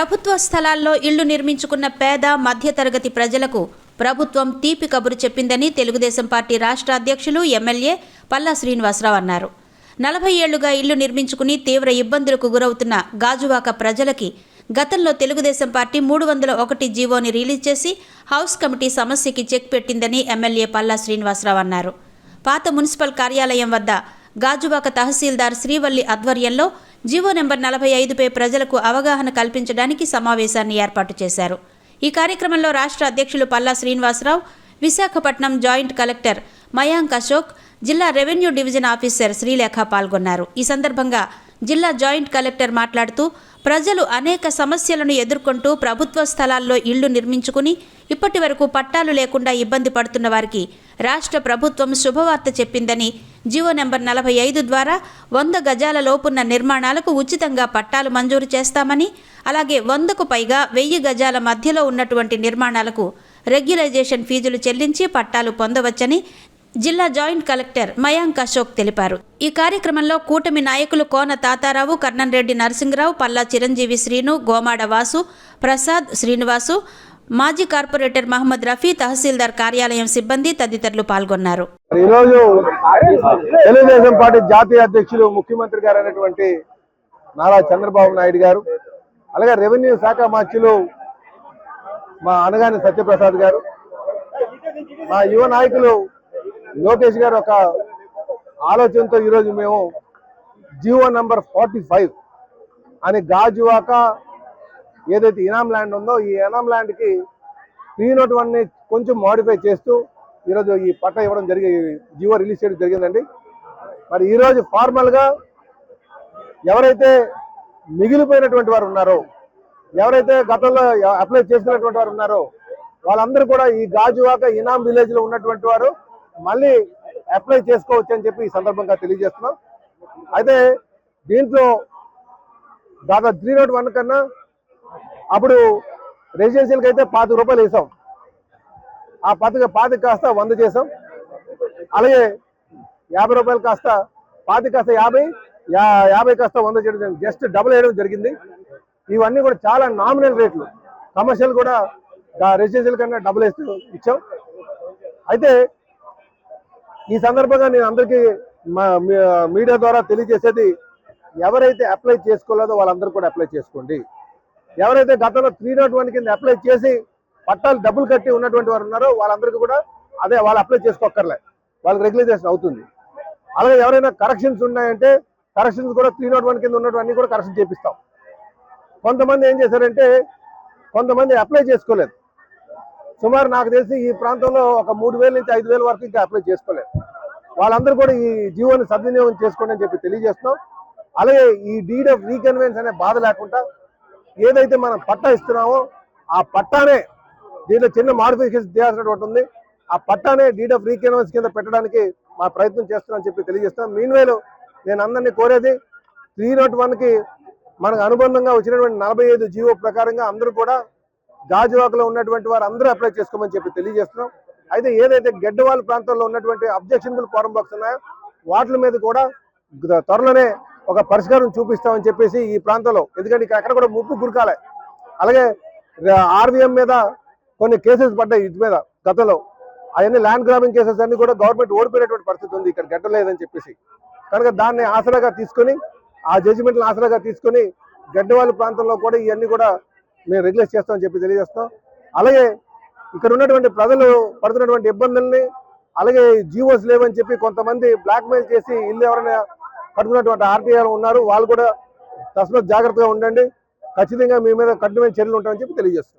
ప్రభుత్వ స్థలాల్లో ఇళ్ళు నిర్మించుకున్న పేద మధ్యతరగతి ప్రజలకు ప్రభుత్వం తీపి కబురు చెప్పిందని తెలుగుదేశం పార్టీ రాష్ట్ర అధ్యక్షులు ఎమ్మెల్యే పల్లా శ్రీనివాసరావు అన్నారు. నలభై ఏళ్ళుగా ఇల్లు నిర్మించుకుని తీవ్ర ఇబ్బందులకు గురవుతున్న గాజువాక ప్రజలకి గతంలో తెలుగుదేశం పార్టీ మూడు వందల ఒకటి జీవోని రిలీజ్ చేసి హౌస్ కమిటీ సమస్యకి చెక్ పెట్టిందని ఎమ్మెల్యే పల్లా శ్రీనివాసరావు అన్నారు. పాత మున్సిపల్ కార్యాలయం వద్ద గాజువాక తహసీల్దార్ శ్రీవల్లి ఆధ్వర్యంలో జీవో నెంబర్ నలభై ఐదుపై ప్రజలకు అవగాహన కల్పించడానికి సమావేశాన్ని ఏర్పాటు చేశారు. ఈ కార్యక్రమంలో రాష్ట్ర అధ్యక్షులు పల్లా శ్రీనివాసరావు విశాఖపట్నం జాయింట్ కలెక్టర్ మయాంక్ అశోక్ జిల్లా రెవెన్యూ డివిజన్ ఆఫీసర్ శ్రీలేఖ పాల్గొన్నారు. ఈ సందర్భంగా జిల్లా జాయింట్ కలెక్టర్ మాట్లాడుతూ ప్రజలు అనేక సమస్యలను ఎదుర్కొంటూ ప్రభుత్వ స్థలాల్లో ఇళ్ళు నిర్మించుకుని ఇప్పటి వరకు పట్టాలు లేకుండా ఇబ్బంది పడుతున్న వారికి రాష్ట్ర ప్రభుత్వం శుభవార్త చెప్పిందని జీవో నెంబర్ నలభై ఐదు ద్వారా వంద గజాల లోపున్న నిర్మాణాలకు ఉచితంగా పట్టాలు మంజూరు చేస్తామని అలాగే వందకు పైగా వెయ్యి గజాల మధ్యలో ఉన్నటువంటి నిర్మాణాలకు రెగ్యులైజేషన్ ఫీజులు చెల్లించి పట్టాలు పొందవచ్చని జిల్లా జాయింట్ కలెక్టర్ మయాంక్ అశోక్ తెలిపారు. ఈ కార్యక్రమంలో కూటమి నాయకులు కోన తాతారావు కర్ణన్రెడ్డి నరసింహరావు పల్లా చిరంజీవి శ్రీను గోమాడ వాసు ప్రసాద్ శ్రీనివాసు మాజీ కార్పొరేటర్ మహమ్మద్ రఫీ తహసీల్దార్ కార్యాలయం సిబ్బంది తదితరులు పాల్గొన్నారు. ఈరోజు తెలుగుదేశం పార్టీ జాతీయ అధ్యక్షులు ముఖ్యమంత్రి గారు అయినటువంటి నారా చంద్రబాబు నాయుడు గారు అలాగే రెవెన్యూ శాఖ మంత్రులు మా అనగాని సత్యప్రసాద్ గారు మా యువ నాయకులు లోకేష్ గారు ఒక ఆలోచనతో ఈరోజు మేము జీవో నంబర్ ఫార్టీ ఫైవ్ అని గాజువాక ఏదైతే ఇనాం ల్యాండ్ ఉందో ఈ ఇనాం ల్యాండ్కి త్రీ నోట్ వన్ని కొంచెం మోడిఫై చేస్తూ ఈరోజు ఈ పట్ట ఇవ్వడం జరిగి జీవో రిలీజ్ చేయడం జరిగిందండి. మరి ఈరోజు ఫార్మల్గా ఎవరైతే మిగిలిపోయినటువంటి వారు ఉన్నారో ఎవరైతే గతంలో అప్లై చేసినటువంటి వారు ఉన్నారో వాళ్ళందరూ కూడా ఈ గాజువాక ఇనాం విలేజ్లో ఉన్నటువంటి వారు మళ్ళీ అప్లై చేసుకోవచ్చు అని చెప్పి ఈ సందర్భంగా తెలియజేస్తున్నాం. అయితే దీంట్లో దాదాపు త్రీ నాట్ వన్ కన్నా అప్పుడు రెసిడెన్షియల్కి అయితే పాతిక రూపాయలు వేసాం. ఆ పాతిక పాతిక కాస్త వంద చేసాం. అలాగే యాభై రూపాయలు కాస్త పాతిక కాస్త యాభై యా- యాభై కాస్త వంద చేయడం జస్ట్ డబుల్ వేయడం జరిగింది. ఇవన్నీ కూడా చాలా నామినల్ రేట్లు. కమర్షియల్ కూడా రెసిడెన్షియల్ కన్నా డబుల్ వేస్తూ ఇచ్చాం. అయితే ఈ సందర్భంగా నేను అందరికీ మా మీడియా ద్వారా తెలియజేసేది ఎవరైతే అప్లై చేసుకోలేదో వాళ్ళందరూ కూడా అప్లై చేసుకోండి. ఎవరైతే గతంలో త్రీ నాట్ వన్ కింద అప్లై చేసి పట్టాలు డబ్బులు కట్టి ఉన్నటువంటి వారు ఉన్నారో వాళ్ళందరికీ కూడా అదే వాళ్ళు అప్లై చేసుకోక్కర్లే. వాళ్ళకి రెగ్యులైజేషన్ అవుతుంది. అలాగే ఎవరైనా కరెక్షన్స్ ఉన్నాయంటే కరెక్షన్స్ కూడా త్రీ నాట్ వన్ కింద ఉన్నటువంటి కూడా కరెక్షన్ చేపిస్తాం. కొంతమంది ఏం చేశారంటే కొంతమంది అప్లై చేసుకోలేదు. సుమారు నాకు తెలిసి ఈ ప్రాంతంలో ఒక మూడు నుంచి ఐదు వేల వరకు ఇంకా అప్లై చేసుకోలేదు. వాళ్ళందరూ కూడా ఈ జీవోని సద్వినియోగం చేసుకోండి అని చెప్పి తెలియజేస్తున్నాం. అలాగే ఈ డీడ్ ఆఫ్ రీకన్వెన్స్ అనే బాధ లేకుండా ఏదైతే మనం పట్టా ఇస్తున్నామో ఆ పట్టానే దీంట్లో చిన్న మాడిఫికేషన్ చేయాల్సినటువంటి ఉంది. ఆ పట్టానే డీడ్ ఆఫ్ రీకన్వెన్స్ కింద పెట్టడానికి మా ప్రయత్నం చేస్తున్నామని చెప్పి తెలియజేస్తున్నాం. మీన్వేలు నేను అందరినీ కోరేది త్రీ నాట్ వన్కి మనకు అనుబంధంగా వచ్చినటువంటి నలభై ఐదు జీవో ప్రకారంగా అందరూ కూడా గాజువాకలో ఉన్నటువంటి వారు అందరూ అప్లై చేసుకోమని చెప్పి తెలియజేస్తున్నాం. అయితే ఏదైతే గెడ్డవాళ్ళ ప్రాంతంలో ఉన్నటువంటి అబ్జెక్షన్బుల్ ఫారం బాక్స్ ఉన్నాయో వాటి మీద కూడా త్వరలోనే ఒక పరిష్కారం చూపిస్తామని చెప్పేసి ఈ ప్రాంతంలో. ఎందుకంటే ఇక్కడ అక్కడ కూడా ముప్పు గురకాలే. అలాగే ఆర్వీఎం మీద కొన్ని కేసెస్ పడ్డాయి ఇటు మీద గతంలో. అవన్నీ ల్యాండ్ గ్రాబింగ్ కేసెస్ అన్ని కూడా గవర్నమెంట్ ఓడిపోయినటువంటి పరిస్థితి ఉంది. ఇక్కడ గడ్డ లేదని చెప్పేసి. కనుక దాన్ని ఆసరాగా తీసుకొని ఆ జడ్జిమెంట్ని ఆసరాగా తీసుకొని గడ్డవాళ్ళ ప్రాంతంలో కూడా ఇవన్నీ కూడా మేము రెగ్యులేట్ చేస్తామని చెప్పి తెలియజేస్తాం అలాగే ఇక్కడ ఉన్నటువంటి ప్రజలు పడుతున్నటువంటి ఇబ్బందుల్ని అలాగే జీవోస్ లేవని చెప్పి కొంతమంది బ్లాక్మెయిల్ చేసి ఇల్లు ఎవరైనా కట్టుకున్నటువంటి ఆర్టీఆర్ ఉన్నారు వాళ్ళు కూడా తస్మత్ జాగ్రత్తగా ఉండండి. ఖచ్చితంగా మీ మీద కఠినమైన చర్యలు ఉంటామని చెప్పి తెలియజేస్తున్నారు